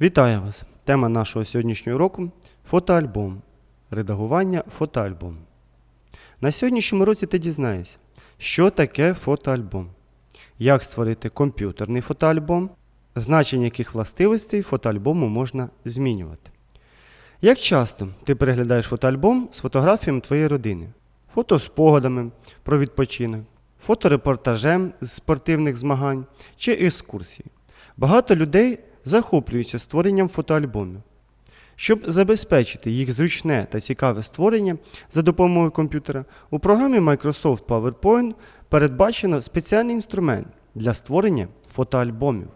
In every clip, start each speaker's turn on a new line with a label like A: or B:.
A: Вітаю вас! Тема нашого сьогоднішнього уроку фотоальбом. Редагування фотоальбом. На сьогоднішньому році ти дізнаєшся, що таке фотоальбом, як створити комп'ютерний фотоальбом, значення яких властивостей фотоальбому можна змінювати. Як часто ти переглядаєш фотоальбом з фотографіями твоєї родини, фотоспогадами про відпочинок, фоторепортажем з спортивних змагань чи екскурсій. Багато людей захоплюються створенням фотоальбомів. Щоб забезпечити їх зручне та цікаве створення за допомогою комп'ютера, у програмі Microsoft PowerPoint передбачено спеціальний інструмент для створення фотоальбомів.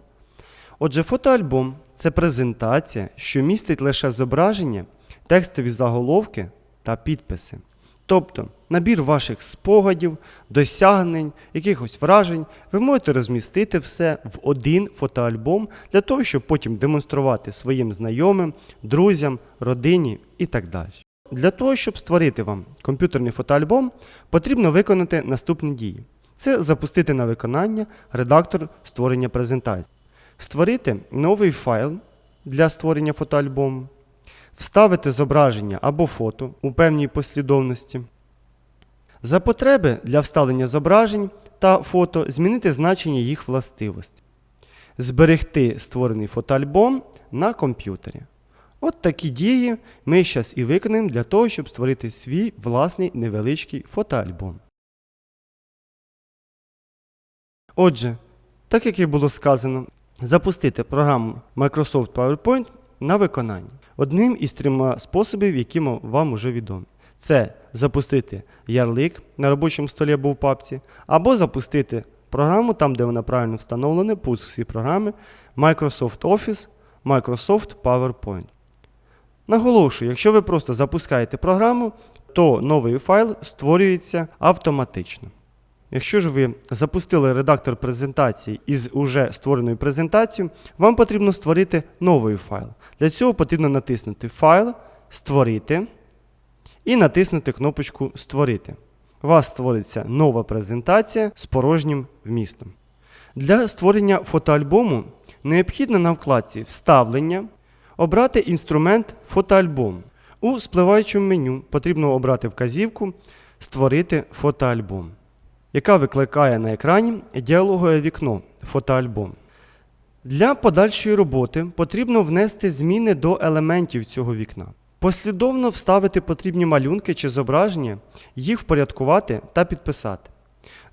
A: Отже, фотоальбом це презентація, що містить лише зображення, текстові заголовки та підписи. Тобто набір ваших спогадів, досягнень, якихось вражень, ви можете розмістити все в один фотоальбом для того, щоб потім демонструвати своїм знайомим, друзям, родині і так далі. Для того, щоб створити вам комп'ютерний фотоальбом, потрібно виконати наступні дії: це запустити на виконання редактор створення презентації, створити новий файл для створення фотоальбому, вставити зображення або фото у певній послідовності. За потреби для вставлення зображень та фото змінити значення їх властивостей. Зберегти створений фотоальбом на комп'ютері. От такі дії ми зараз і виконаємо для того, щоб створити свій власний невеличкий фотоальбом. Отже, так як і було сказано, запустити програму Microsoft PowerPoint на виконання одним із трьома способів, які вам уже відомі. Це запустити ярлик на робочому столі або в папці, або запустити програму там, де вона правильно встановлена, пуск всі програми Microsoft Office, Microsoft PowerPoint. Наголошую, якщо ви просто запускаєте програму, то новий файл створюється автоматично. Якщо ж ви запустили редактор презентації із уже створеною презентацією, вам потрібно створити новий файл. Для цього потрібно натиснути Файл, Створити і натиснути кнопочку Створити. У вас створиться нова презентація з порожнім вмістом. Для створення фотоальбому необхідно на вкладці Вставлення обрати інструмент фотоальбом. У спливаючому меню потрібно обрати вказівку Створити фотоальбом, яка викликає на екрані діалогове вікно фотоальбом. Для подальшої роботи потрібно внести зміни до елементів цього вікна. Послідовно вставити потрібні малюнки чи зображення, їх впорядкувати та підписати.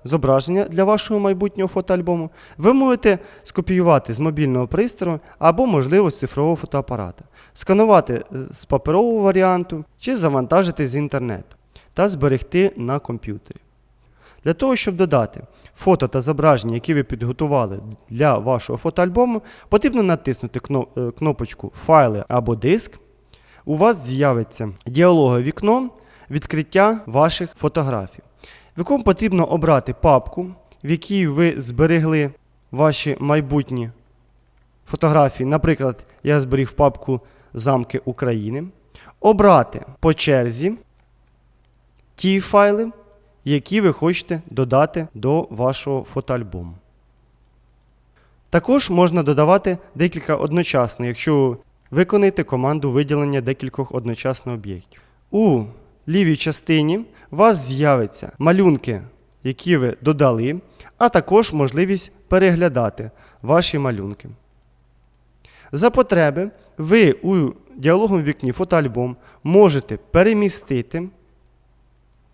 A: Зображення для вашого майбутнього фотоальбому ви можете скопіювати з мобільного пристрою або, можливо, з цифрового фотоапарата, сканувати е, з паперового варіанту чи завантажити з інтернету та зберегти на комп'ютері. Для того, щоб додати фото та зображення, які ви підготували для вашого фотоальбому, потрібно натиснути е, кнопочку Файли або диск. У вас з'явиться діалогове вікно відкриття ваших фотографій, в якому потрібно обрати папку, в якій ви зберегли ваші майбутні фотографії. Наприклад, я зберіг папку Замки України. Обрати по черзі ті файли, які ви хочете додати до вашого фотоальбому. Також можна додавати декілька одночасно, якщо виконаєте команду виділення декількох одночасно об'єктів. У лівій частині у вас з'являться малюнки, які ви додали, а також можливість переглядати ваші малюнки. За потреби ви у діалоговому вікні фотоальбом можете перемістити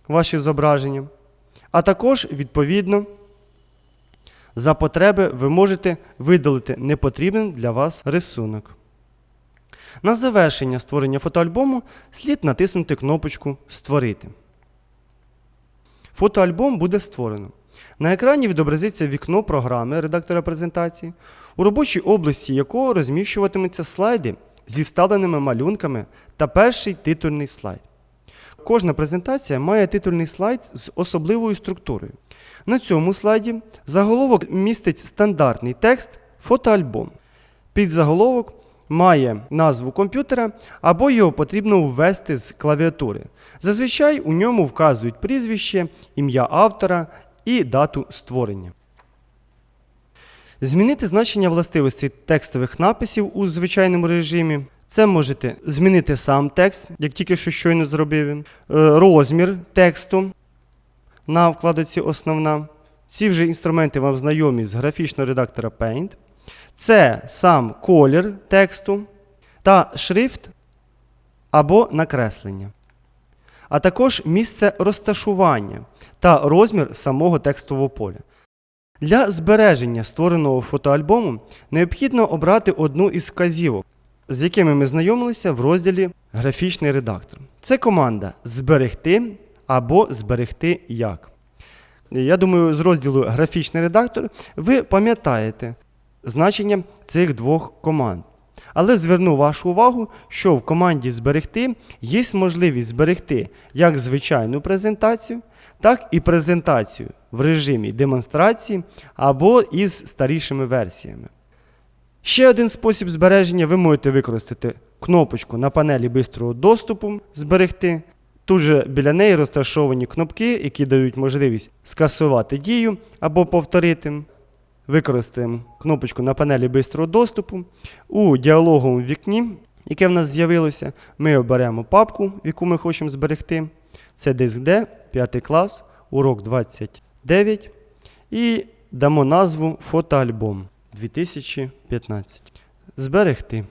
A: ваші зображення, а також, відповідно, за потреби ви можете видалити непотрібний для вас рисунок. На завершення створення фотоальбому слід натиснути кнопочку Створити. Фотоальбом буде створено. На екрані відобразиться вікно програми редактора презентації, у робочій області якого розміщуватимуться слайди зі вставленими малюнками та перший титульний слайд. Кожна презентація має титульний слайд з особливою структурою. На цьому слайді заголовок містить стандартний текст фотоальбом. Підзаголовок має назву комп'ютера або його потрібно ввести з клавіатури. Зазвичай у ньому вказують прізвище, ім'я автора і дату створення. Змінити значення властивостей текстових написів у звичайному режимі. Це можете змінити сам текст, як тільки що щойно зробив він, Е, розмір тексту на вкладці Основна. Ці вже інструменти вам знайомі з графічного редактора Paint. Це сам колір тексту та шрифт або накреслення, а також місце розташування та розмір самого текстового поля. Для збереження створеного фотоальбому необхідно обрати одну із вказівок, з якими ми знайомилися в розділі Графічний редактор. Це команда Зберегти або Зберегти як. Я думаю, з розділу Графічний редактор ви пам'ятаєте значення цих двох команд. Але зверну вашу увагу, що в команді Зберегти є можливість зберегти як звичайну презентацію, так і презентацію в режимі демонстрації або із старішими версіями. Ще один спосіб збереження ви можете використати кнопочку на панелі бистрого доступу Зберегти. Тут же біля неї розташовані кнопки, які дають можливість скасувати дію або повторити. Використаємо кнопочку на панелі бистрого доступу. У діалоговому вікні, яке в нас з'явилося, ми оберемо папку, яку ми хочемо зберегти. Це диск D, 5 клас, урок 29. І дамо назву Фотоальбом 2015. Зберегти.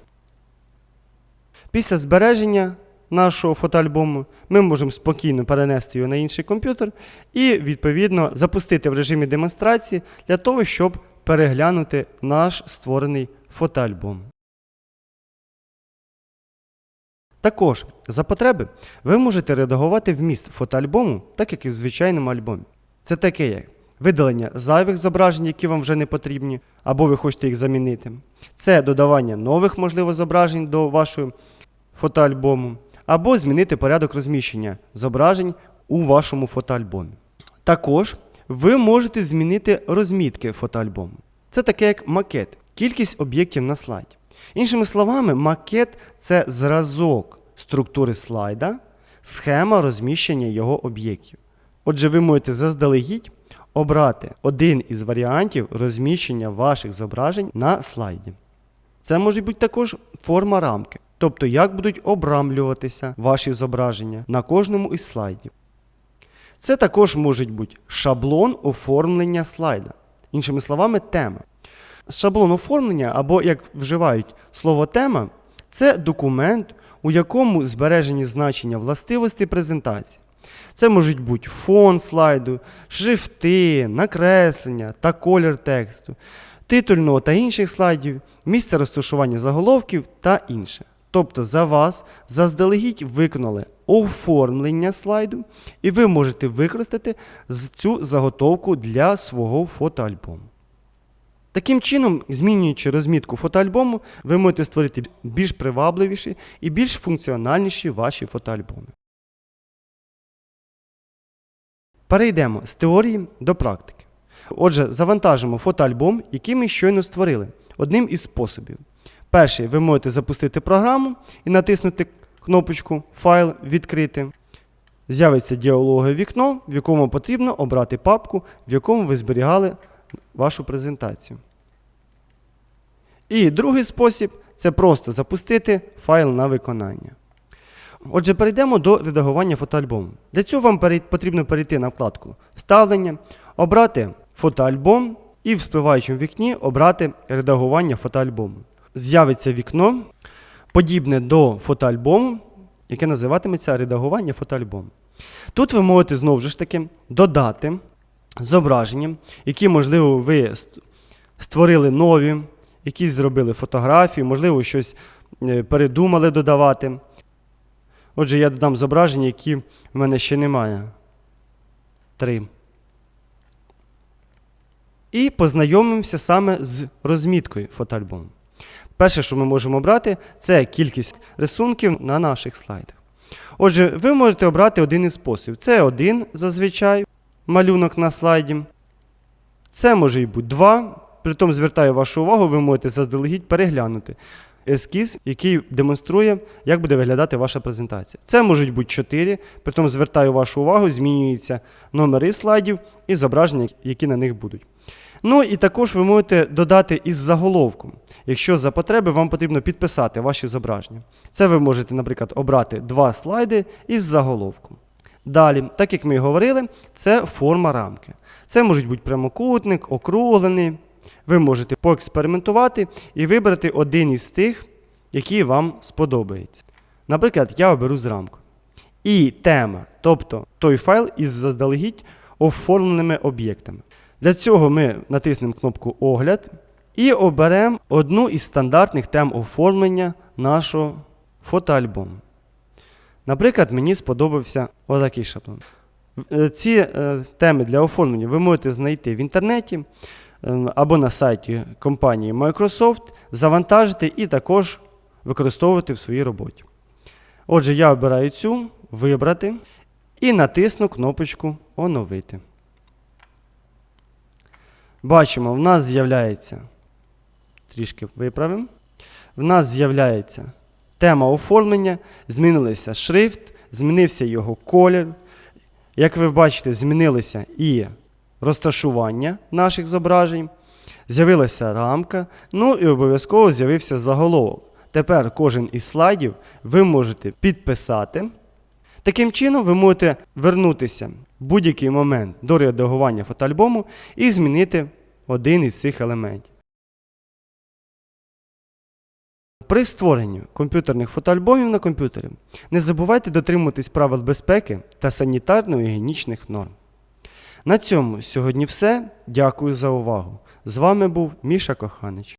A: Після збереження нашого фотоальбому ми можемо спокійно перенести його на інший комп'ютер і, відповідно, запустити в режимі демонстрації для того, щоб переглянути наш створений фотоальбом. Також за потреби ви можете редагувати вміст фотоальбому, так як і в звичайному альбомі. Це таке як видалення зайвих зображень, які вам вже не потрібні, або ви хочете їх замінити. Це додавання нових, можливо, зображень до вашого фотоальбому, або змінити порядок розміщення зображень у вашому фотоальбомі. Також ви можете змінити розмітки фотоальбому. Це таке як макет, кількість об'єктів на слайді. Іншими словами, макет це зразок структури слайда, схема розміщення його об'єктів. Отже, ви можете заздалегідь обрати один із варіантів розміщення ваших зображень на слайді. Це може бути також форма рамки, тобто як будуть обрамлюватися ваші зображення на кожному із слайдів. Це також може бути шаблон оформлення слайда. Іншими словами, тема. Шаблон оформлення, або як вживають слово тема, це документ, у якому збережені значення властивостей презентації. Це можуть бути фон слайду, шрифти, накреслення та колір тексту, титульного та інших слайдів, місце розташування заголовків та інше. Тобто за вас заздалегідь виконали оформлення слайду, і ви можете використати цю заготовку для свого фотоальбому. Таким чином, змінюючи розмітку фотоальбому, ви можете створити більш привабливіші і більш функціональніші ваші фотоальбоми. Перейдемо з теорії до практики. Отже, завантажимо фотоальбом, який ми щойно створили, одним із способів. Перший, ви можете запустити програму і натиснути кнопочку Файл відкрити. З'явиться діалогове вікно, в якому потрібно обрати папку, в якому ви зберігали вашу презентацію. І другий спосіб це просто запустити файл на виконання. Отже, перейдемо до редагування фотоальбому. Для цього вам потрібно перейти на вкладку Вставлення, обрати фотоальбом і в спливаючому вікні обрати редагування фотоальбому. З'явиться вікно, подібне до фотоальбому, яке називатиметься редагування фотоальбому. Тут ви можете знову ж таки додати зображення, які, можливо, ви створили нові, якісь зробили фотографії, можливо, щось е, передумали додавати. Отже, я додам зображення, які в мене ще немає. Три. І познайомимося саме з розміткою фотоальбому. Перше, що ми можемо обрати, це кількість рисунків на наших слайдах. Отже, ви можете обрати один із способів. Це один зазвичай малюнок на слайді. Це може і бути два. Притом звертаю вашу увагу, ви можете заздалегідь переглянути ескіз, який демонструє, як буде виглядати ваша презентація. Це можуть бути чотири. Притом звертаю вашу увагу, змінюються номери слайдів і зображення, які на них будуть. Ну і також ви можете додати із заголовком. Якщо за потреби вам потрібно підписати ваші зображення. Це ви можете, наприклад, обрати два слайди із заголовком. Далі, так як ми і говорили, це форма рамки. Це може бути прямокутник, округлений. Ви можете поекспериментувати і вибрати один із тих, який вам сподобається. Наприклад, я оберу з рамку. І тема, тобто той файл із заздалегідь оформленими об'єктами. Для цього ми натиснемо кнопку Огляд і оберемо одну із стандартних тем оформлення нашого фотоальбому. Наприклад, мені сподобався отакий шаблон. Е, Ці е, теми для оформлення ви можете знайти в інтернеті або на сайті компанії Microsoft, завантажити і також використовувати в своїй роботі. Отже, я обираю цю, вибрати і натисну кнопочку Оновити. Бачимо, в нас з'являється. Трішки виправимо. В нас з'являється тема оформлення, змінилися шрифт, змінився його колір. Як ви бачите, змінилося і розташування наших зображень, з'явилася рамка, ну і обов'язково з'явився заголовок. Тепер кожен із слайдів ви можете підписати. Таким чином, ви можете вернутися в будь-який момент до редагування фотоальбому і змінити один із цих елементів. При створенні комп'ютерних фотоальбомів на комп'ютері не забувайте дотримуватись правил безпеки та санітарно-гігієнічних норм. На цьому сьогодні все. Дякую за увагу. З вами був Міша Коханич.